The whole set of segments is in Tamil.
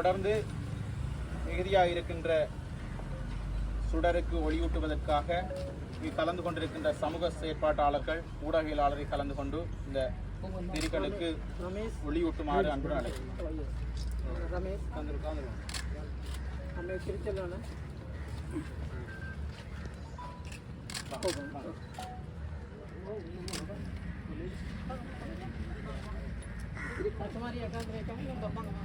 தொடர்ந்து மிகுதியாக இருக்கின்ற சுடருக்கு ஒளியூட்டுவதற்காக இங்கு கலந்து கொண்டிருக்கின்ற சமூக செயற்பாட்டாளர்கள் ஊடகவியலாளரை கலந்து கொண்டு இந்த திரிகளுக்கு ஒளியூட்டுமாறு அன்பு அழைக்கிறேன். ரமேஷ் நம்ம திருச்செல்வான பச்சமாரி அக்காந்து வைக்காம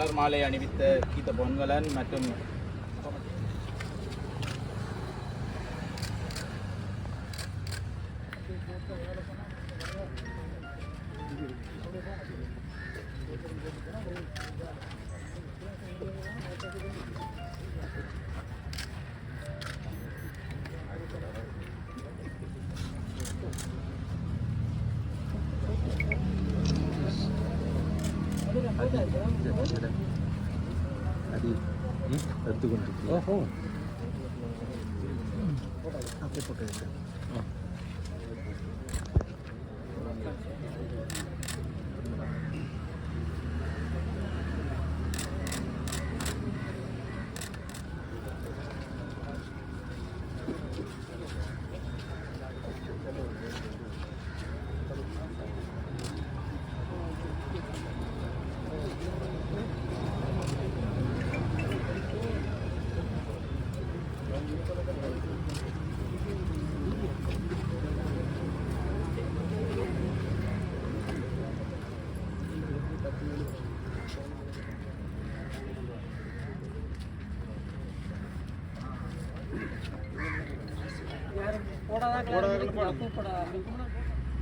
மலர் மாலை அணிவித்த கீத பொன்வலன் மற்றும் அது எடுத்துக்கொண்டிருக்கு ஓஹோ. அப்போ போட்டு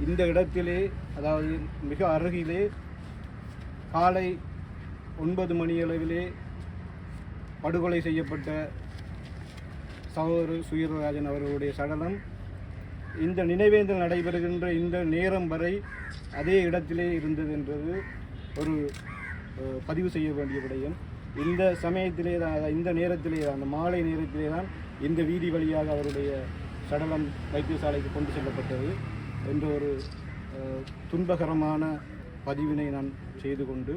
இந்த இடத்திலே அதாவது மிக அருகிலே காலை ஒன்பது மணி அளவிலே படுகொலை செய்யப்பட்ட சகோதரர் சுயரராஜன் அவர்களுடைய சடலம். இந்த நினைவேந்தல் நடைபெறுகின்ற இந்த நேரம் வரை அதே இடத்திலே இருந்தது என்றது ஒரு பதிவு செய்ய வேண்டிய விடயம். இந்த சமயத்திலே தான் இந்த நேரத்திலே தான், அந்த மாலை நேரத்திலே தான் இந்த வீதி வழியாக அவருடைய சடலம் வைத்தியசாலைக்கு கொண்டு செல்லப்பட்டது என்ற ஒரு துன்பகரமான பதிவினை நான் செய்து கொண்டு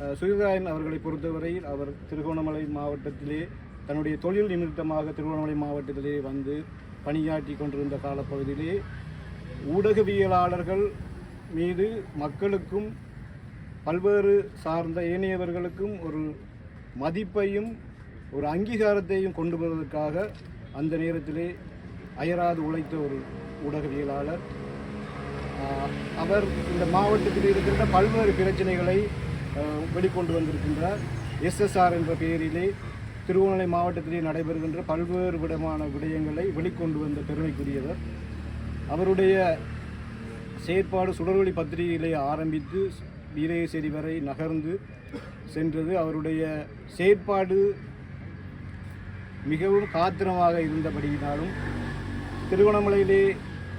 அஹ், சுயராயன் அவர்களை பொறுத்தவரையில் அவர் திருகோணமலை மாவட்டத்திலே தன்னுடைய தொழில் நிமித்தமாக திருகோணமலை மாவட்டத்திலே வந்து பணியாற்றி கொண்டிருந்த காலப்பகுதியிலே ஊடகவியலாளர்கள் மீது மக்களுக்கும் பல்வேறு சார்ந்த ஏனையவர்களுக்கும் ஒரு மதிப்பையும் ஒரு அங்கீகாரத்தையும் கொண்டு வருவதற்காக அந்த நேரத்திலே அயராது உழைத்த ஒரு ஊடகவியலாளர். அவர் இந்த மாவட்டத்தில் இருக்கின்ற பல்வேறு பிரச்சனைகளை வெளிக்கொண்டு வந்திருக்கின்றார். எஸ்எஸ்ஆர் என்ற பெயரிலே திருவண்ணாமலை மாவட்டத்திலே நடைபெறுகின்ற பல்வேறு விதமான விடயங்களை வெளிக்கொண்டு வந்த பெருமைக்குரியவர் அவருடைய செயற்பாடு சுடர்வழி பத்திரிகையிலே ஆரம்பித்து வீரேசேரி வரை நகர்ந்து சென்றது. அவருடைய செயற்பாடு மிகவும் காத்திரமாக இருந்தபடியினாலும் திருவண்ணாமலையிலே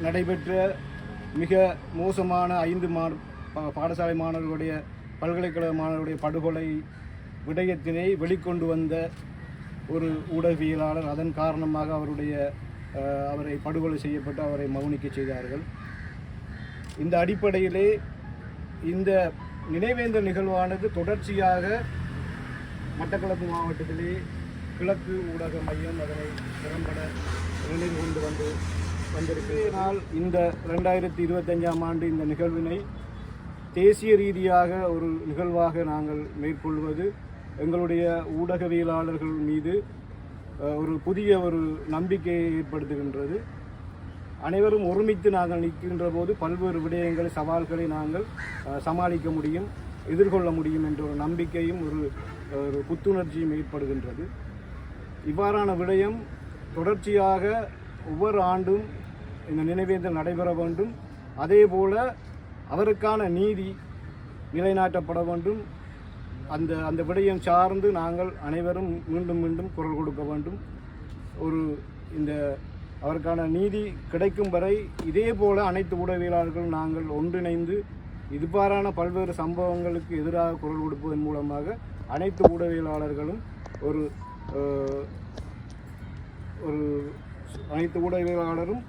நடைபெற்ற மிக மோசமான ஐந்து மா பா- பாடசாலை மாணவர்களுடைய பல்கலைக்கழக மாணவர்களுடைய படுகொலை விடயத்தினை வெளிக்கொண்டு வந்த ஒரு ஊடகவியலாளர் அதன் காரணமாக அவருடைய அவரை படுகொலை செய்யப்பட்டு அவரை மௌனிக்க செய்தார்கள். இந்த அடிப்படையிலே இந்த நினைவேந்தல் நிகழ்வானது தொடர்ச்சியாக மட்டக்களப்பு மாவட்டத்திலே கிழக்கு ஊடக மையம் அதனை திறம்பட நினைவு கொண்டு வந்து வந்திருக்கிறதுனால் இந்த ரெண்டாயிரத்தி இருபத்தஞ்சாம் ஆண்டு இந்த நிகழ்வினை தேசிய ரீதியாக ஒரு நிகழ்வாக நாங்கள் மேற்கொள்வது எங்களுடைய ஊடகவியலாளர்கள் மீது ஒரு புதிய ஒரு நம்பிக்கையை ஏற்படுத்துகின்றது. அனைவரும் ஒருமித்து நாங்கள் நிற்கின்ற போது பல்வேறு விடயங்களை சவால்களை நாங்கள் சமாளிக்க முடியும் எதிர்கொள்ள முடியும் என்ற ஒரு நம்பிக்கையும் ஒரு ஒரு புத்துணர்ச்சியும் ஏற்படுகின்றது. இவ்வாறான விடயம் தொடர்ச்சியாக ஒவ்வொரு ஆண்டும் இந்த நினைவேந்தல் நடைபெற வேண்டும். அதே போல அவருக்கான நீதி நிலைநாட்டப்பட வேண்டும். அந்த அந்த விடயம் சார்ந்து நாங்கள் அனைவரும் மீண்டும் மீண்டும் குரல் கொடுக்க வேண்டும். ஒரு இந்த அவருக்கான நீதி கிடைக்கும் வரை இதே போல அனைத்து ஊடகவியலாளர்களும் நாங்கள் ஒன்றிணைந்து இதுபாறான பல்வேறு சம்பவங்களுக்கு எதிராக குரல் கொடுப்பதன் மூலமாக அனைத்து ஊடகவியலாளர்களும் ஒரு ஒரு அனைத்து ஊடகவியலாளரும்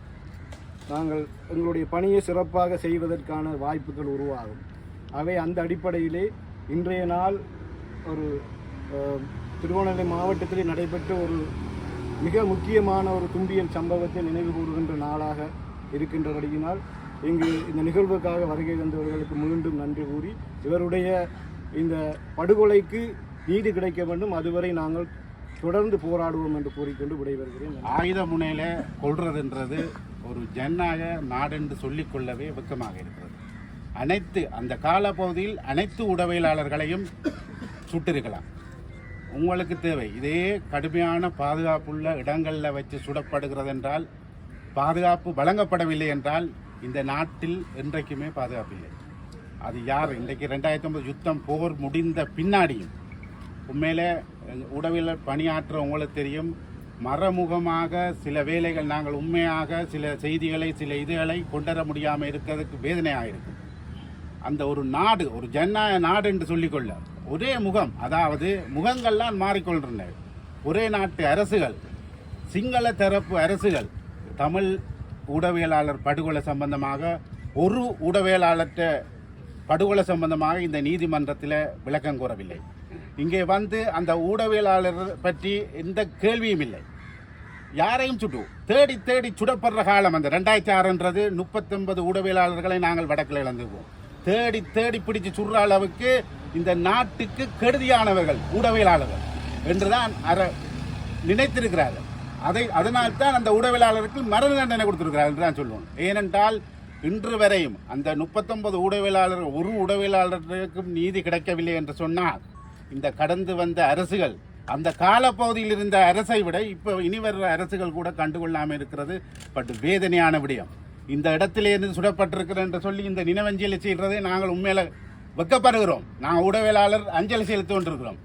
நாங்கள் எங்களுடைய பணியை சிறப்பாக செய்வதற்கான வாய்ப்புகள் உருவாகும். அவை அந்த அடிப்படையிலே இன்றைய நாள் ஒரு திருவண்ணாமலை மாவட்டத்தில் நடைபெற்ற ஒரு மிக முக்கியமான ஒரு தும்பியல் சம்பவத்தை நினைவு கூறுகின்ற நாளாக இருக்கின்றபடியினால் இங்கு இந்த நிகழ்வுக்காக வருகை தந்தவர்களுக்கு மீண்டும் நன்றி கூறி இவருடைய இந்த படுகொலைக்கு நீதி கிடைக்க வேண்டும். அதுவரை நாங்கள் தொடர்ந்து போராடுவோம் என்று கூறிக்கொண்டு விடைபெறுகிறேன் ஆயுத முனையில் கொள்றதுன்றது ஒரு ஜனநாயக நாடென்று சொல்லிக்கொள்ளவே வெக்கமாக இருக்கிறது. அனைத்து அந்த காலப்பகுதியில் அனைத்து உடவியலாளர்களையும் சுட்டிருக்கலாம். உங்களுக்கு தேவை. இதே கடுமையான பாதுகாப்புள்ள இடங்களில் வச்சு சுடப்படுகிறது என்றால் பாதுகாப்பு வழங்கப்படவில்லை என்றால் இந்த நாட்டில் என்றைக்குமே பாதுகாப்பு இல்லை அது யார்? இன்றைக்கு ரெண்டாயிரத்தி ஒன்பது யுத்தம் போர் முடிந்த பின்னாடியும் உண்மையிலே உடவில் பணியாற்ற உங்களுக்கு தெரியும். மறைமுகமாக சில வேலைகள் நாங்கள் உண்மையாக சில செய்திகளை சில இதுகளை கொண்டுவர முடியாமல் இருக்கிறதுக்கு வேதனையாக இருக்குது அந்த ஒரு நாடு ஒரு ஜனநாயக நாடு என்று சொல்லிக்கொள்ள ஒரே முகம் அதாவது முகங்கள்லாம் மாறிக்கொள்கின்றன ஒரே நாட்டு அரசுகள் சிங்கள தரப்பு அரசுகள் தமிழ் ஊடகவியலாளர் படுகொலை சம்பந்தமாக ஒரு ஊடகவியலாளர்கிட்ட படுகொலை சம்பந்தமாக இந்த நீதிமன்றத்தில் விளக்கம் கூறவில்லை இங்கே வந்து அந்த ஊடகவியலாளர் பற்றி எந்த கேள்வியும் இல்லை. யாரையும் சுட்டு தேடி தேடி சுடப்படுற காலம் அந்த ரெண்டாயிரத்தி ஆறுன்றது. முப்பத்தொன்பது ஊடகவியலாளர்களை நாங்கள் வடக்கில் இழந்துவோம் தேடி தேடி பிடிச்சு சுடுற அளவுக்கு இந்த நாட்டுக்கு கெடுதியானவர்கள் ஊடகவியலாளர்கள் என்றுதான் அற நினைத்திருக்கிறார்கள். அதை அதனால்தான் அந்த ஊடகவியலாளருக்கு மரண தண்டனை கொடுத்திருக்கிறார்கள் என்று தான் சொல்லுவோம். ஏனென்றால் இன்று வரையும் அந்த முப்பத்தொன்பது ஊடகவியலாளர் ஒரு ஊடகவியலாளருக்கும் நீதி கிடைக்கவில்லை என்று சொன்னால் இந்த கடந்து வந்த அரசுகள் அந்த காலப்பகுதியில் இருந்த அரசை விட இப்போ இனி வர்ற அரசுகள் கூட கண்டுகொள்ளாமல் இருக்கிறது. பட் வேதனையான விடயம். இந்த இடத்திலே இருந்து சுடப்பட்டிருக்கிறேன் என்று சொல்லி இந்த நினைவஞ்சலி செய்கிறதை நாங்கள் உண்மையில வெக்கப்படுகிறோம். நான் உடவியலாளர் அஞ்சலி செலுத்தி கொண்டிருக்கிறோம்.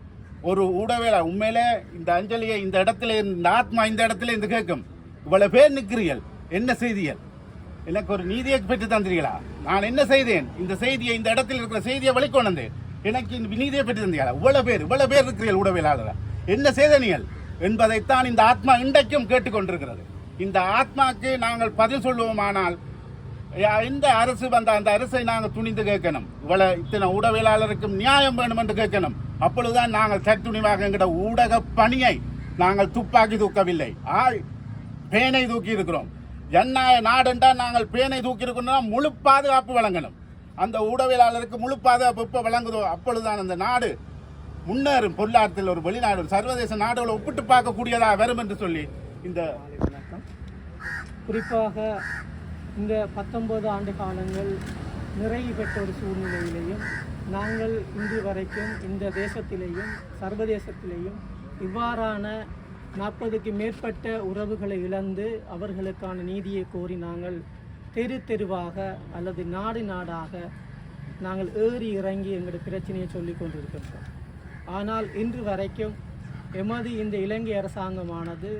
ஒரு ஊடகவியலாளர் உண்மையிலே இந்த அஞ்சலியை இந்த இடத்துல இருந்து- இந்த ஆத்மா இந்த இடத்துல இருந்து கேட்கும். இவ்வளோ பேர் நிற்கிறீர்கள். என்ன செய்திகள்? எனக்கு ஒரு நீதியை பெற்று தந்தீர்களா நான் என்ன செய்தேன்? இந்த செய்தியை இந்த இடத்தில் இருக்கிற செய்தியை வெளிக்கொண்டு எனக்கு இந்த நீதியை பெற்று தந்தீங்களா இவ்வளவு பேர் இவ்வளவு பேர் இருக்கிறீர்கள் ஊடகவியலாளர். என்ன செய்தனீர்கள் என்பதைத்தான் இந்த ஆத்மா இன்றைக்கும் கேட்டுக்கொண்டிருக்கிறது இந்த ஆத்மாக்கு நாங்கள் பதில் சொல்லுவோமானால் யா- அரசு வந்த அந்த அரசை நாங்கள் துணிந்து கேட்கணும். இவ்வளோ இத்தனை ஊடகவியலாளருக்கும் நியாயம் வேணும் என்று கேட்கணும். அப்பொழுதுதான் நாங்கள் தற்துணிவாக என்கிற ஊடக பணியை நாங்கள் துப்பாக்கி தூக்கவில்லை. ஆள் பேனை தூக்கி இருக்கிறோம். ஜனநாயக நாடென்றா நாங்கள் பேனை தூக்கி இருக்கணும்னா முழு பாதுகாப்பு வழங்கணும். அந்த ஊடகவியலாளருக்கு முழு பாதுகாப்பு வழங்குதோ அப்பொழுதுதான் அந்த நாடு முன்னேறும் பொருளாதாரத்தில் ஒரு வெளிநாடு ஒரு சர்வதேச நாடுகளை ஒப்பிட்டு பார்க்கக்கூடியதாக வரும் என்று சொல்லி இந்த குறிப்பாக இந்த பத்தொன்பது ஆண்டு காலங்கள் நிறைவு பெற்ற ஒரு சூழ்நிலையிலையும் நாங்கள் இன்று வரைக்கும் இந்த தேசத்திலேயும் சர்வதேசத்திலேயும் இவ்வாறான நாற்பதுக்கு மேற்பட்ட உறவுகளை இழந்து அவர்களுக்கான நீதியை கோரி நாங்கள் தெரு தெருவாக அல்லது நாடு நாடாக நாங்கள் ஏறி இறங்கி எங்களுடைய பிரச்சனையை சொல்லிக் கொண்டிருக்கின்றோம். ஆனால் இன்று வரைக்கும் எமது இந்த இலங்கை அரசாங்கமானது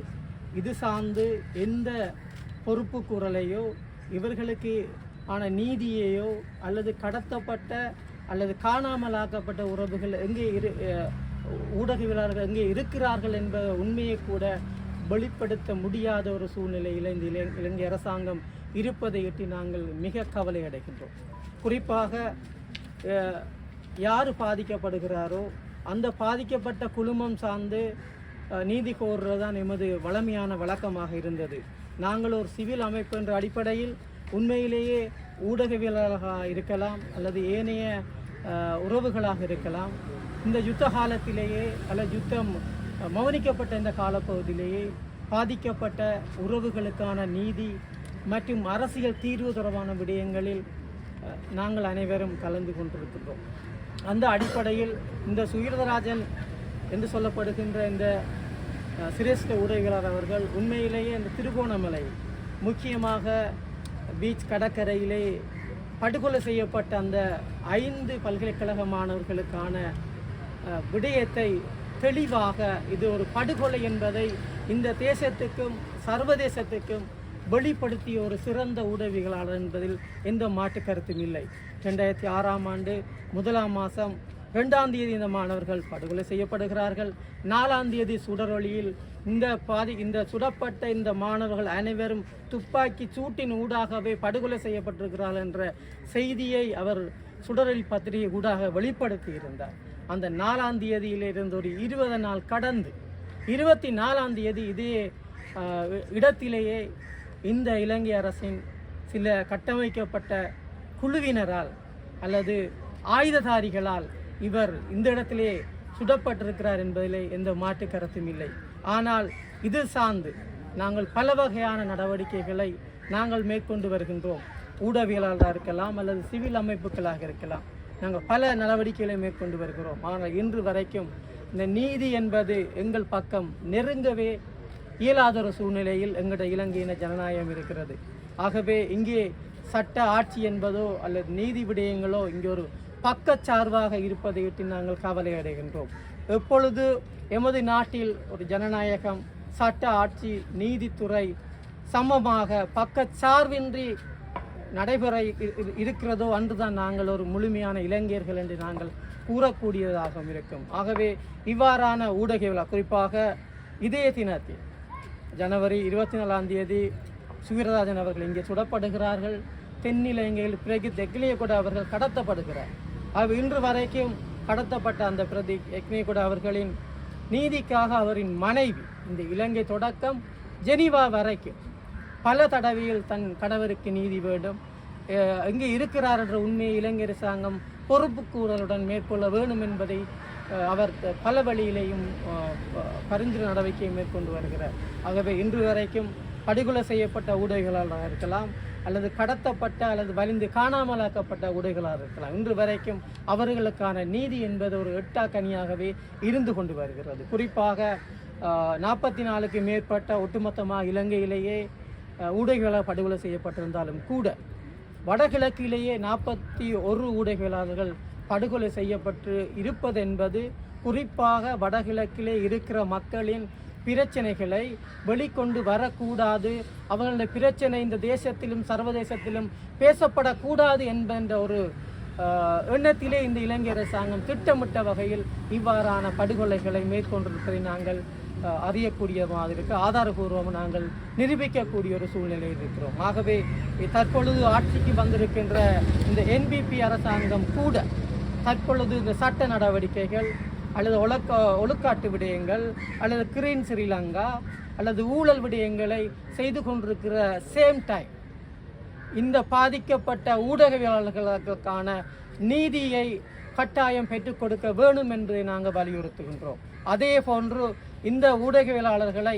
இது சார்ந்து எந்த பொறுப்பு குரலையோ இவர்களுக்கு ஆன நீதியையோ அல்லது கடத்தப்பட்ட அல்லது காணாமலாக்கப்பட்ட உறவுகள் எங்கே இரு ஊடகவியலாளர்கள் எங்கே இருக்கிறார்கள் என்ப உண்மையை கூட வெளிப்படுத்த முடியாத ஒரு சூழ்நிலையில் இந்த இலங்கை அரசாங்கம் இருப்பதை எட்டி நாங்கள் மிக கவலை அடைகின்றோம். குறிப்பாக யார் பாதிக்கப்படுகிறாரோ அந்த பாதிக்கப்பட்ட குழுமம் சார்ந்து நீதி கோருறது தான் எமது வளமையான வழக்கமாக இருந்தது. நாங்கள் ஒரு சிவில் அமைப்பு என்ற அடிப்படையில் உண்மையிலேயே ஊடகவியலாக இருக்கலாம் அல்லது ஏனைய உறவுகளாக இருக்கலாம். இந்த யுத்த காலத்திலேயே அல்லது யுத்தம் மௌனிக்கப்பட்ட இந்த காலப்பகுதியிலேயே பாதிக்கப்பட்ட உறவுகளுக்கான நீதி மற்றும் அரசியல் தீர்வு தொடர்பான விடயங்களில் நாங்கள் அனைவரும் கலந்து கொண்டிருக்கின்றோம். அந்த அடிப்படையில் இந்த சுயரதராஜன் என்று சொல்லப்படுகின்ற இந்த சிரேஷ்ட உடைகளார் அவர்கள் உண்மையிலேயே இந்த திருகோணமலை முக்கியமாக பீச் கடற்கரையிலே படுகொலை செய்யப்பட்ட அந்த ஐந்து பல்கலைக்கழக மாணவர்களுக்கான விடயத்தை தெளிவாக இது ஒரு படுகொலை என்பதை இந்த தேசத்துக்கும் சர்வதேசத்துக்கும் வெளிப்படுத்திய ஒரு சிறந்த ஊடகவியலாளர் என்பதில் எந்த மாற்று கருத்தும் இல்லை. ரெண்டாயிரத்தி ஆறாம் ஆண்டு முதலாம் மாதம் ரெண்டாம் தேதி இந்த மாணவர்கள் படுகொலை செய்யப்படுகிறார்கள். நாலாம் தேதி சுடரொளியில் இந்த பாதி இந்த சுடப்பட்ட இந்த மாணவர்கள் அனைவரும் துப்பாக்கி சூட்டின் ஊடாகவே படுகொலை செய்யப்பட்டிருக்கிறார்கள் என்ற செய்தியை அவர் சுடரொளி பத்திரிகை ஊடாக வெளிப்படுத்தி இருந்தார். அந்த நாலாம் தேதியிலிருந்து ஒரு இருபது நாள் கடந்து இருபத்தி நாலாம் தேதி இதே இடத்திலேயே இந்த இலங்கை அரசின் சில கட்டமைக்கப்பட்ட குழுவினரால் அல்லது ஆயுததாரிகளால் இவர் இந்த இடத்திலே சுடப்பட்டிருக்கிறார் என்பதிலே எந்த மாற்று கருத்தும் இல்லை. ஆனால் இது சார்ந்து நாங்கள் பல வகையான நடவடிக்கைகளை நாங்கள் மேற்கொண்டு வருகின்றோம். ஊடகவியலாளராக இருக்கலாம் அல்லது சிவில் அமைப்புகளாக இருக்கலாம். நாங்கள் பல நடவடிக்கைகளை மேற்கொண்டு வருகிறோம். ஆனால் இன்று வரைக்கும் இந்த நீதி என்பது எங்கள் பக்கம் நெருங்கவே இயலாத ஒரு சூழ்நிலையில் எங்களுடைய இலங்கையின ஜனநாயகம் இருக்கிறது. ஆகவே இங்கே சட்ட ஆட்சி என்பதோ அல்லது நீதி விடயங்களோ இங்கே ஒரு பக்கச்சார்பாக விட்டு நாங்கள் கவலை அடைகின்றோம். எப்பொழுது எமது நாட்டில் ஒரு ஜனநாயகம் சட்ட ஆட்சி நீதித்துறை சமமாக பக்கச்சார்பின்றி நடைபெற இருக்கிறதோ அன்றுதான் நாங்கள் ஒரு முழுமையான இளைஞர்கள் என்று நாங்கள் கூறக்கூடியதாகவும் இருக்கும். ஆகவே இவ்வாறான ஊடகவியலா குறிப்பாக இதே தினத்தில் ஜனவரி இருபத்தி நாலாம் தேதி சுவீரராஜன் அவர்கள் இங்கே சுடப்படுகிறார்கள். தென்னிலங்கையில் பிறகு கூட அவர்கள் கடத்தப்படுகிறார் அவர் இன்று வரைக்கும் கடத்தப்பட்ட அந்த பிரதி கூட அவர்களின் நீதிக்காக அவரின் மனைவி இந்த இலங்கை தொடக்கம் ஜெனீவா வரைக்கும் பல தடவையில் தன் கணவருக்கு நீதி வேண்டும். இங்கே இருக்கிறார் என்ற உண்மையை இலங்கை அரசாங்கம் பொறுப்புக்கூறலுடன் மேற்கொள்ள வேண்டும் என்பதை அவர் பல வழியிலேயும் பரிந்துரை நடவடிக்கையை மேற்கொண்டு வருகிறார். ஆகவே இன்று வரைக்கும் படுகொலை செய்யப்பட்ட ஊடகங்களாக இருக்கலாம் அல்லது கடத்தப்பட்ட அல்லது வலிந்து காணாமலாக்கப்பட்ட ஊடகங்களாக இருக்கலாம். இன்று வரைக்கும் அவர்களுக்கான நீதி என்பது ஒரு எட்டா கனியாகவே இருந்து கொண்டு வருகிறது. குறிப்பாக நாற்பத்தி நாலுக்கு மேற்பட்ட ஒட்டுமொத்தமாக இலங்கையிலேயே அஹ், ஊடகங்களாக படுகொலை செய்யப்பட்டிருந்தாலும் கூட வடகிழக்கிலேயே நாற்பத்தி ஒரு ஊடகவியலாளர்கள் படுகொலை செய்யப்பட்டு இருப்பதென்பது குறிப்பாக வடகிழக்கிலே இருக்கிற மக்களின் பிரச்சனைகளை வெளிக்கொண்டு வரக்கூடாது. அவர்களுடைய பிரச்சனை இந்த தேசத்திலும் சர்வதேசத்திலும் பேசப்படக்கூடாது என்பன்ற ஒரு எண்ணத்திலே இந்த இலங்கை அரசாங்கம் திட்டமிட்ட வகையில் இவ்வாறான படுகொலைகளை மேற்கொண்டிருப்பதை நாங்கள் ஆஹ், இருக்கு. ஆதாரபூர்வமாக நாங்கள் நிரூபிக்கக்கூடிய ஒரு சூழ்நிலையில் இருக்கிறோம். ஆகவே தற்பொழுது ஆட்சிக்கு வந்திருக்கின்ற இந்த என்பிபி அரசாங்கம் கூட தற்பொழுது இந்த சட்ட நடவடிக்கைகள் அல்லது ஒழுக்க ஒழுக்காட்டு விடயங்கள் அல்லது கிரீன் ஸ்ரீலங்கா அல்லது ஊழல் விடயங்களை செய்து கொண்டிருக்கிற சேம் டைம் இந்த பாதிக்கப்பட்ட ஊடகவியலாளர்களுக்கான நீதியை கட்டாயம் பெற்றுக் கொடுக்க வேணும் என்று நாங்கள் வலியுறுத்துகின்றோம். அதே போன்று இந்த ஊடகவியலாளர்களை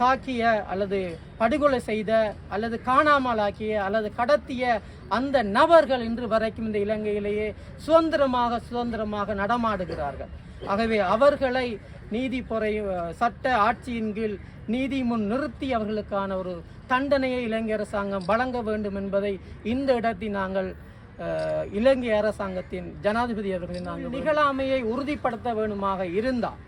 தாக்கிய அல்லது படுகொலை செய்த அல்லது காணாமலாக்கிய அல்லது கடத்திய அந்த நபர்கள் இன்று வரைக்கும் இந்த இலங்கையிலேயே சுதந்திரமாக சுதந்திரமாக நடமாடுகிறார்கள். ஆகவே அவர்களை நீதி பொறை சட்ட ஆட்சியின் கீழ் நீதி முன் நிறுத்தி அவர்களுக்கான ஒரு தண்டனையை இலங்கை அரசாங்கம் வழங்க வேண்டும் என்பதை இந்த இடத்தில் நாங்கள் இலங்கை அரசாங்கத்தின் ஜனாதிபதி அவர்களின் நாங்கள் நிகழாமையை உறுதிப்படுத்த வேண்டுமாக இருந்தால்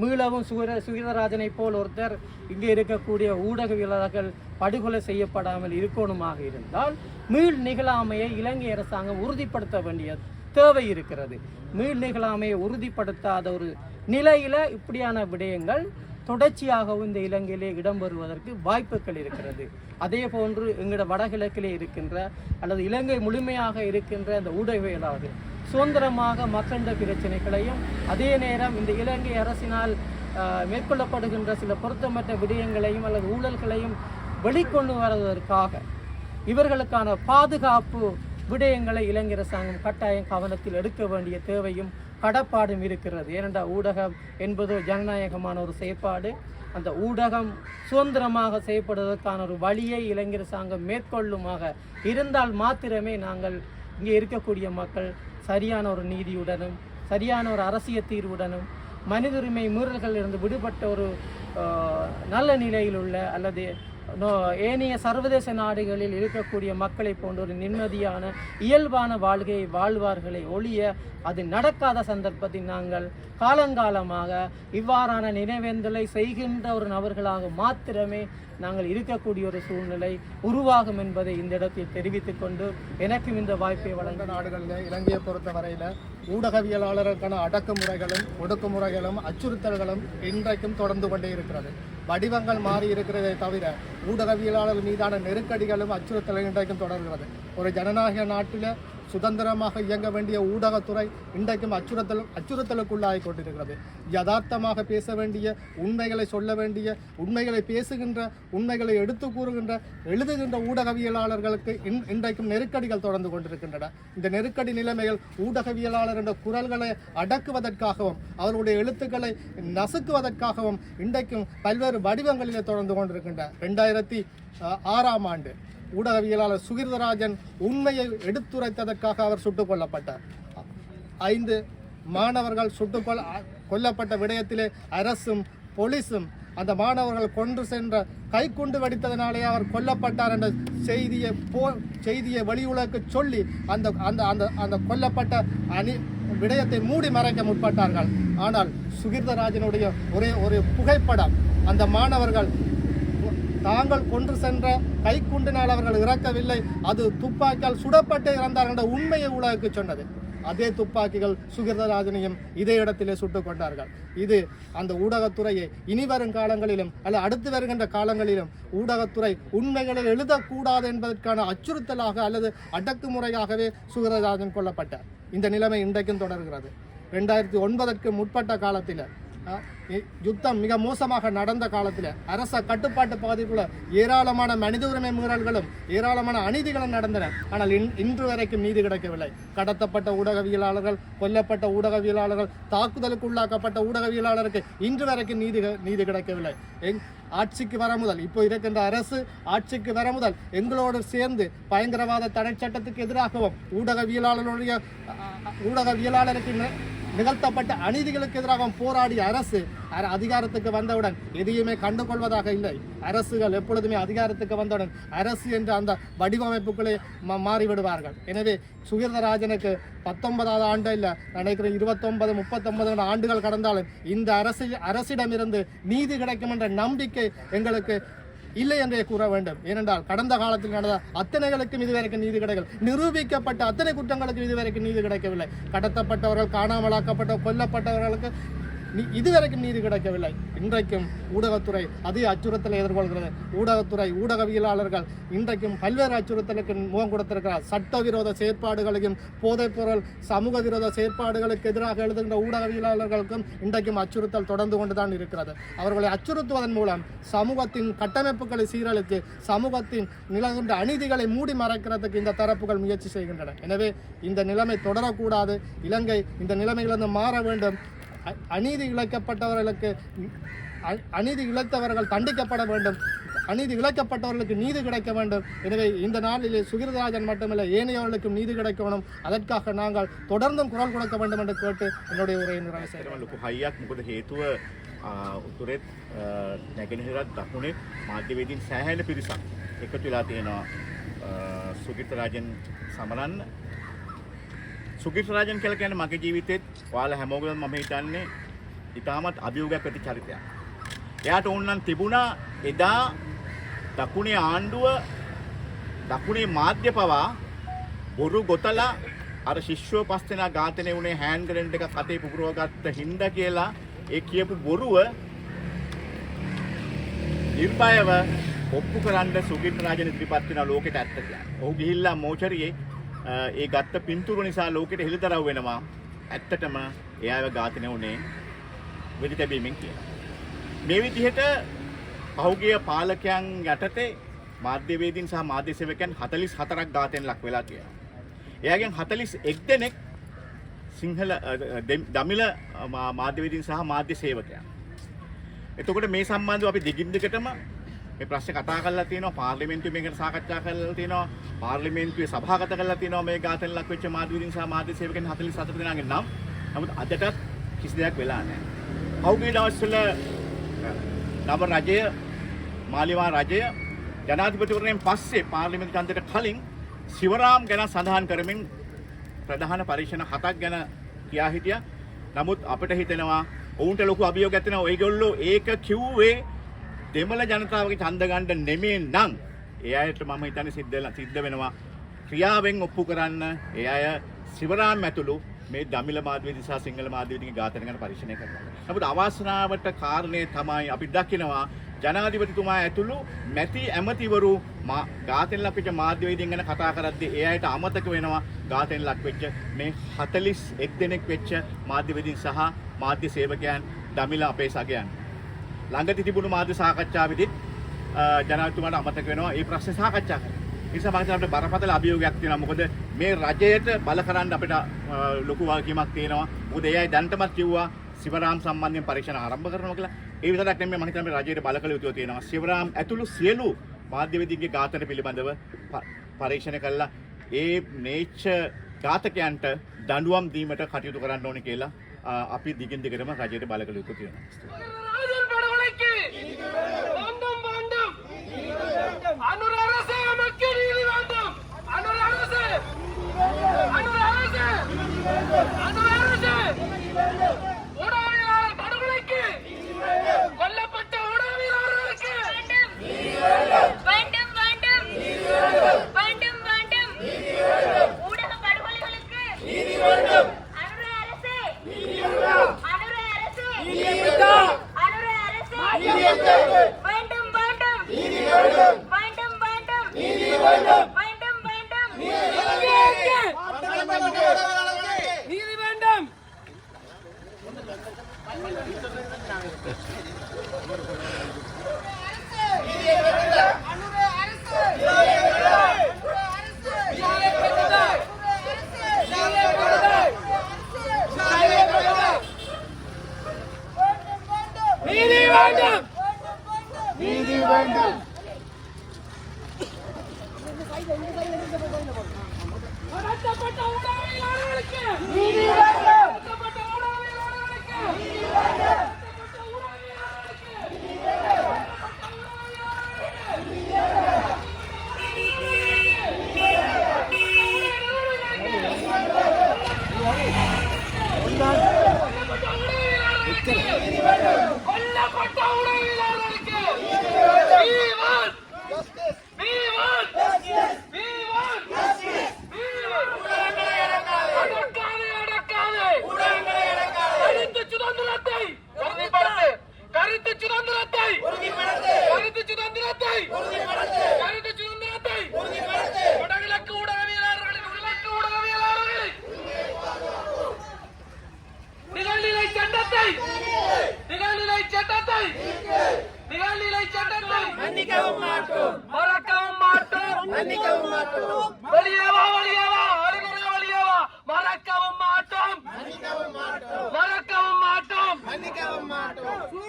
மீளவும் சுகிர சுகிதராஜனை போல் ஒருத்தர் இங்கே இருக்கக்கூடிய ஊடகவியலாளர்கள் படுகொலை செய்யப்படாமல் இருக்கணுமாக இருந்தால் மீள் நிகழாமையை இலங்கை அரசாங்கம் உறுதிப்படுத்த வேண்டிய தேவை இருக்கிறது. மீள் நிகழாமையை உறுதிப்படுத்தாத ஒரு நிலையில் இப்படியான விடயங்கள் தொடர்ச்சியாகவும் இந்த இலங்கையிலே இடம்பெறுவதற்கு வாய்ப்புகள் இருக்கிறது. அதே போன்று எங்களோட வடகிழக்கிலே இருக்கின்ற அல்லது இலங்கை முழுமையாக இருக்கின்ற இந்த ஊடகவியலாளர்கள் சுதந்திரமாக மக்கண்ட பிரச்சனைகளையும் அதே நேரம் இந்த இலங்கை அரசினால் மேற்கொள்ளப்படுகின்ற சில பொருத்தமற்ற விடயங்களையும் அல்லது ஊழல்களையும் வெளிக்கொண்டு வருவதற்காக இவர்களுக்கான பாதுகாப்பு விடயங்களை இலங்கை அரசாங்கம் கட்டாயம் கவனத்தில் எடுக்க வேண்டிய தேவையும் கடப்பாடும் இருக்கிறது. ஏனென்றால் ஊடகம் என்பது ஜனநாயகமான ஒரு செயற்பாடு. அந்த ஊடகம் சுதந்திரமாக செயற்படுவதற்கான ஒரு வழியை இளைஞர் சாங்கம் மேற்கொள்ளுமாக இருந்தால் மாத்திரமே நாங்கள் இங்கே இருக்கக்கூடிய மக்கள் சரியான ஒரு நீதியுடனும் சரியான ஒரு அரசியல் தீர்வுடனும் மனித உரிமை மீறல்களிலிருந்து விடுபட்ட ஒரு நல்ல நிலையில் உள்ள அல்லது ஏனைய சர்வதேச நாடுகளில் இருக்கக்கூடிய மக்களை போன்ற ஒரு நிம்மதியான இயல்பான வாழ்க்கையை வாழ்வார்களே ஒழிய அது நடக்காத சந்தர்ப்பத்தில் நாங்கள் காலங்காலமாக இவ்வாறான நினைவேந்தலை செய்கின்ற ஒரு நபர்களாக மாத்திரமே நாங்கள் இருக்கக்கூடிய ஒரு சூழ்நிலை உருவாகும் என்பதை இந்த இடத்தில் தெரிவித்துக் கொண்டு எனக்கும் இந்த வாய்ப்பை வழங்க நாடுகளில் இலங்கையை பொறுத்த வரையில் ஊடகவியலாளர்களுக்கான அடக்குமுறைகளும் ஒடுக்குமுறைகளும் அச்சுறுத்தல்களும் இன்றைக்கும் தொடர்ந்து கொண்டே இருக்கிறது. வடிவங்கள் மாறி இருக்கிறதை தவிர ஊடகவியலாளர் மீதான நெருக்கடிகளும் அச்சுறுத்தலும் இன்றைக்கும் தொடர்கிறது. ஒரு ஜனநாயக நாட்டில் சுதந்திரமாக இயங்க வேண்டிய ஊடகத்துறை இன்றைக்கும் அச்சுறுத்தல் அச்சுறுத்தலுக்குள்ளாகி கொண்டிருக்கிறது. யதார்த்தமாக பேச வேண்டிய உண்மைகளை சொல்ல வேண்டிய உண்மைகளை பேசுகின்ற உண்மைகளை எடுத்து கூறுகின்ற எழுதுகின்ற ஊடகவியலாளர்களுக்கு இன் இன்றைக்கும் நெருக்கடிகள் தொடர்ந்து கொண்டிருக்கின்றன. இந்த நெருக்கடி நிலைமைகள் ஊடகவியலாளர் என்ற குரல்களை அடக்குவதற்காகவும் அவருடைய எழுத்துக்களை நசுக்குவதற்காகவும் இன்றைக்கும் பல்வேறு வடிவங்களிலே தொடர்ந்து கொண்டிருக்கின்றன. ரெண்டாயிரத்தி ஆறாம் ஆண்டு ஊடகவியலாளர் சுகிர்தராஜன் உண்மையை எடுத்துரைத்ததற்காக அவர் சுட்டுக் கொல்லப்பட்டார். ஐந்து மாணவர்கள் சுட்டுக்கொல் கொல்லப்பட்ட விடயத்திலே அரசும் போலீஸும் அந்த மாணவர்கள் கொன்று சென்ற கைக்குண்டு வெடித்ததனாலே அவர் கொல்லப்பட்டார் என்ற செய்தியை போ செய்தியை வெளியுலகுக்கு சொல்லி அந்த அந்த அந்த அந்த கொல்லப்பட்ட அணி விடயத்தை மூடி மறைக்க முற்பட்டார்கள். ஆனால் சுகிர்தராஜனுடைய ஒரே ஒரு புகைப்படம் அந்த மாணவர்கள் தாங்கள் கொன்று சென்ற கைக்குண்டினால் அவர்கள் இறக்கவில்லை. அது துப்பாக்கியால் சுடப்பட்டு இறந்தார்கள் என்ற உண்மையை உலகுக்கு சொன்னது. அதே துப்பாக்கிகள் சுகிர்தராஜனையும் இதே இடத்திலே சுட்டுக் கொண்டார்கள். இது அந்த ஊடகத்துறையை இனி வரும் காலங்களிலும் அல்ல அடுத்து வருகின்ற காலங்களிலும் ஊடகத்துறை உண்மைகளை எழுதக்கூடாது என்பதற்கான அச்சுறுத்தலாக அல்லது அடக்குமுறையாகவே சுகிரராஜன் கொல்லப்பட்டார். இந்த நிலைமை இன்றைக்கும் தொடர்கிறது. ரெண்டாயிரத்தி ஒன்பதற்கு முற்பட்ட காலத்தில் யுத்தம் மிக மோசமாக நடந்த காலத்தில் அரச கட்டுப்பாட்டு பகுதிக்குள்ள ஏராளமான மனித உரிமை மீறல்களும் ஏராளமான அநீதிகளும் நடந்தன. ஆனால் இன் இன்று வரைக்கும் நீதி கிடைக்கவில்லை. கடத்தப்பட்ட ஊடகவியலாளர்கள் கொல்லப்பட்ட ஊடகவியலாளர்கள் தாக்குதலுக்கு உள்ளாக்கப்பட்ட ஊடகவியலாளருக்கு இன்று வரைக்கும் நீதி நீதி கிடைக்கவில்லை. எங் ஆட்சிக்கு வர முதல் இப்போ இருக்கின்ற அரசு ஆட்சிக்கு வர முதல் எங்களோடு சேர்ந்து பயங்கரவாத தடை சட்டத்துக்கு எதிராகவும் ஊடகவியலாளருடைய ஊடகவியலாளருக்கு நிகழ்த்தப்பட்ட அநீதிகளுக்கு எதிராக போராடிய அரசு அர- அதிகாரத்துக்கு வந்தவுடன் எதையுமே கண்டுகொள்வதாக இல்லை. அரசுகள் எப்பொழுதுமே அதிகாரத்துக்கு வந்தவுடன் அரசு என்ற அந்த வடிவமைப்புகளே மா- மாறிவிடுவார்கள். எனவே சுகீர்தராஜனுக்கு பத்தொன்பதாவது ஆண்டு இல்லை நினைக்கிறேன் இருபத்தொன்பது முப்பத்தொன்பது ஆண்டுகள் கடந்தாலும் இந்த அரசு அரசிடமிருந்து நீதி கிடைக்கும் என்ற நம்பிக்கை எங்களுக்கு இல்லை என்றே கூற வேண்டும். ஏனென்றால் கடந்த காலத்தில் நடந்த அத்தனைகளுக்கும் இதுவரைக்கும் நீதி கிடைக்கல. நிரூபிக்கப்பட்ட அத்தனை குற்றங்களுக்கும் இதுவரைக்கும் நீதி கிடைக்கவில்லை. கடத்தப்பட்டவர்கள் காணாமலாக்கப்பட்ட கொல்லப்பட்டவர்களுக்கு இதுவரைக்கும் நீதி கிடைக்கவில்லை. இன்றைக்கும் ஊடகத்துறை அதே அச்சுறுத்தலை எதிர்கொள்கிறது. ஊடகத்துறை ஊடகவியலாளர்கள் இன்றைக்கும் பல்வேறு அச்சுறுத்தலுக்கு முகம் கொடுத்திருக்கிறார். சட்டவிரோத செயற்பாடுகளையும் போதைப்பொருள் சமூக விரோத செயற்பாடுகளுக்கு எதிராக எழுதுகின்ற ஊடகவியலாளர்களுக்கும் இன்றைக்கும் அச்சுறுத்தல் தொடர்ந்து கொண்டுதான் இருக்கிறது. அவர்களை அச்சுறுத்துவதன் மூலம் சமூகத்தின் கட்டமைப்புகளை சீரழித்து சமூகத்தின் நிலவுகின்ற அநீதிகளை மூடி மறைக்கிறதுக்கு இந்த தரப்புகள் முயற்சி செய்கின்றன. எனவே இந்த நிலைமை தொடரக்கூடாது. இலங்கை இந்த நிலைமையிலிருந்து மாற வேண்டும். அநீதி இழைக்கப்பட்டவர்களுக்கு அ- அநீதி இழைத்தவர்கள் தண்டிக்கப்பட வேண்டும் அநீதி இழைக்கப்பட்டவர்களுக்கு நீதி கிடைக்க வேண்டும் எனவே இந்த நாளிலே சுகிர்தராஜன் மட்டுமல்ல ஏனையவர்களுக்கும் நீதி கிடைக்கணும் அதற்காக நாங்கள் தொடர்ந்தும் குரல் கொடுக்க வேண்டும் என்று கேட்டு என்னுடைய உரையை நிறைவு செய்கிறேன் ඇතරම ලොකු හයියක් මොකද හේතුව ආ, උතුරෙත් ආ, නැගෙනහිරත් දකුණෙත් මාධ්‍යවේදීන් සෑහෙන පිරිසක් එකතු වෙලා තියෙනවා ආ, සුගිත රාජන් සමරන්න සුගිත රාජන් කියලා කියන්නේ මගේ ජීවිතෙත් ඔයාලා හැමෝගෙම මම හිතන්නේ ඉතාමත් අභියෝගයක් ඇති චරිතයක්. එයාට ඕන්නම් තිබුණා එදා දකුණේ ආණ්ඩුව දකුණේ මාධ්‍ය පවා බොරු ගොතලා අර ශිෂ්‍යෝ පස් දෙනා ඝාතනය වුණේ හෑන්ඩ් ග්‍රනේඩ් එකක් අතේ පුපුරව ගත්ත හින්දා කියලා ඒ කියපු බොරුව නිර්භයව ඔප්පු කරන්න සුගිත් රාජන ඉදිරිපත් වෙන ලෝකෙට ඇත්ත කියන්නේ. ඔහු ගිහිල්ලා මෝචරියේ අ, ඒ ගත්ත පින්තූර නිසා ලෝකෙට හෙළිදරව් වෙනවා. ඇත්තටම එයාව ඝාතනය වුණේ වෙඩි තැබීමෙන් කියලා. මේ විදිහට පහුගිය පාලකයන් යටතේ මාධ්‍යවේදීන් සහ මාධ්‍ය සේවකයන් 44ක් ඝාතනයෙන් ලක් වෙලා තියෙනවා. එයාගෙන් 41 දෙනෙක් සිංහල අ, දෙම්- දමිළ අ, මා- මාධ්‍යවේදීන් සහ මාධ්‍ය සේවකයන්. එතකොට මේ සම්බන්ධව අපි දිගින් දිගටම මේ ප්‍රශ්නේ කතා කරලා තියෙනවා පාර්ලිමේන්තුවේ මේකට සාකච්ඡා කරලා තියෙනවා පාර්ලිමේන්තුවේ සභාගත කරලා තියෙනවා මේ ඝාතන ලක් වෙච්ච මාධ්‍යවේදීන් සහ මාධ්‍ය සේවකයන් 44 දෙනාගේ නම් නමුත් අදටත් කිසි දෙයක් වෙලා නැහැ. පහුගිය දවස්වල නව රජය මාලිවා රජය ජනාධිපතිවරණයෙන් පස්සේ පාර්ලිමේන්තු ඡන්දයට කලින් සිවරාම් ගැන සඳහන් කරමින් ප්‍රධාන පරීක්ෂණ හතක් ගැන කියා හිටියා. නමුත් අපිට හිතෙනවා ඔවුන්ට ලොකු අභියෝගයක් තියෙනවා. ඔයගොල්ලෝ ඒක කිව්වේ දෙමළ ජනතාවගේ ඡන්ද ගන්න නෙමෙයි නම් ඒ අයට මම හිතන්නේ සිද්ධ වෙලා- සිද්ධ වෙනවා ක්‍රියාවෙන් ඔප්පු කරන්න ඒ අය සිවරාම් ඇතුළු මේ දමිළ මාධ්‍යවේදී සහ සිංහල මාධ්‍යවේදීන්ගේ ඝාතන ගැන පරීක්ෂණය කරනවා. නමුත් අවාසනාවට කාරණේ තමයි අපි දකිනවා ජනාධිපතිතුමා ඇතුළු මැති ඇමතිවරු මා ඝාතන ලක් වෙච්ච මාධ්‍යවේදීන් ගැන කතා කරද්දී ඒ අයට අමතක වෙනවා ඝාතන ලක් වෙච්ච මේ 41 දෙනෙක් වෙච්ච මාධ්‍යවේදීන් සහ මාධ්‍ය සේවකයන් දමිළ අපේ සගයන්. ළඟදි තිබුණු මාධ්‍ය සාකච්ඡාවේදීත් අ, ජනාධිපතිතුමාට අමතක වෙනවා මේ ප්‍රශ්නේ සාකච්ඡා කරන්න. ඒ නිසා මම හිතනවා අපිට බරපතල අභියෝගයක් තියෙනවා. මොකද මේ රජයට බල කරන්න අපිට අ, ලොකු වගකීමක් තියෙනවා. මොකද ඒ අය දැනටමත් කිව්වා සිවරාම් සම්බන්ධයෙන් පරීක්ෂණ ආරම්භ කරනවා කියලා. ඒ විතරක් නෙමෙයි මම හිතන්නේ මේ රජයට බල කළ යුතු තියෙනවා. සිවරාම් ඇතුළු සියලු මාධ්‍යවේදීන්ගේ ඝාතන පිළිබඳව ප- පරීක්ෂණ කළා. ඒ නේච්ච ඝාතකයන්ට දඬුවම් දීමට කටයුතු කරන්න ඕනේ කියලා අ, අපි දිගින් දිගටම රජයට බල කළ යුතු තියෙනවා. 안 오래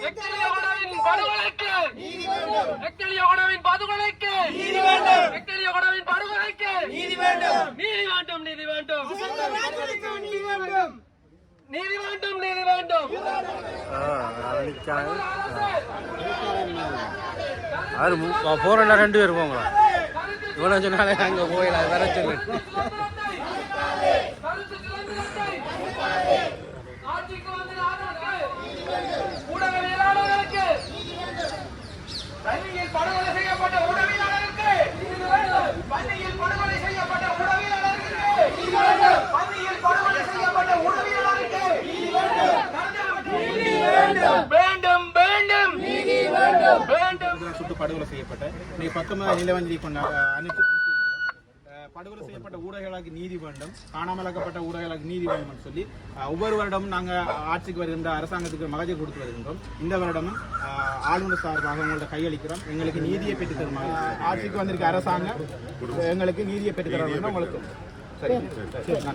எக்களிய உணவின் படுகொலைக்கு! நீதி வேண்டும் உணவின் படுகொலைக்கு! நீதி வேண்டும்! எக்களிய உணவின் படுகொலைக்கு! நீதி வேண்டும்! நீதி வேண்டும் நீதி வேண்டும்! நீதி வேண்டும்! நீதி வேண்டும் நீதி வேண்டும்! யாரு போறேன்னா ரெண்டு பேர் போங்களா இவ்வளோ சொன்னாலே அங்கே போயிடலாம் வர சொல்லு கருத்து சுதந்திரத்தை ஆட்சிக்கு வந்து நாட்டுக்கு யாழ்ப்பாணத்தில் சுட்டு படுகொலை செய்யப்பட்ட இன்னைக்கு பத்தொன்பதாம் நிலவஞ்சலி கொண்ட அனைத்து படுகொலை செய்யப்பட்ட ஊடகங்களுக்கு நீதி வேண்டும் காணாமலாக்கப்பட்ட ஊடகங்களுக்கு நீதி வேண்டும் சொல்லி ஒவ்வொரு வருடமும் நாங்கள் ஆட்சிக்கு வருகின்ற அரசாங்கத்துக்கு மகஜர் கொடுத்து வருகின்றோம். இந்த வருடமும் ஆளுநர் சார்பாக உங்கள்ட்ட கையளிக்கிறோம். எங்களுக்கு நீதியை பெற்றுத் தருமாறு ஆட்சிக்கு வந்திருக்க அரசாங்கம் எங்களுக்கு நீதியை பெற்றுத் தர வேண்டும் உங்களுக்கு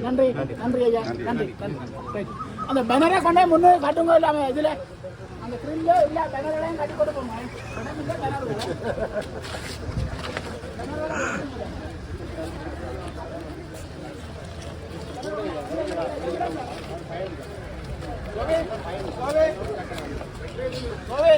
நன்றி நன்றி ஐயா. நன்றி அந்த பேனரை கொண்டே முன்னே காட்டுங்க இல்லாம இதுல அந்த கிரில்ல இல்ல பேனர்களையும் கட்டி கொடுப்போம்? பணம் இல்ல பேனர் கோவே கோவே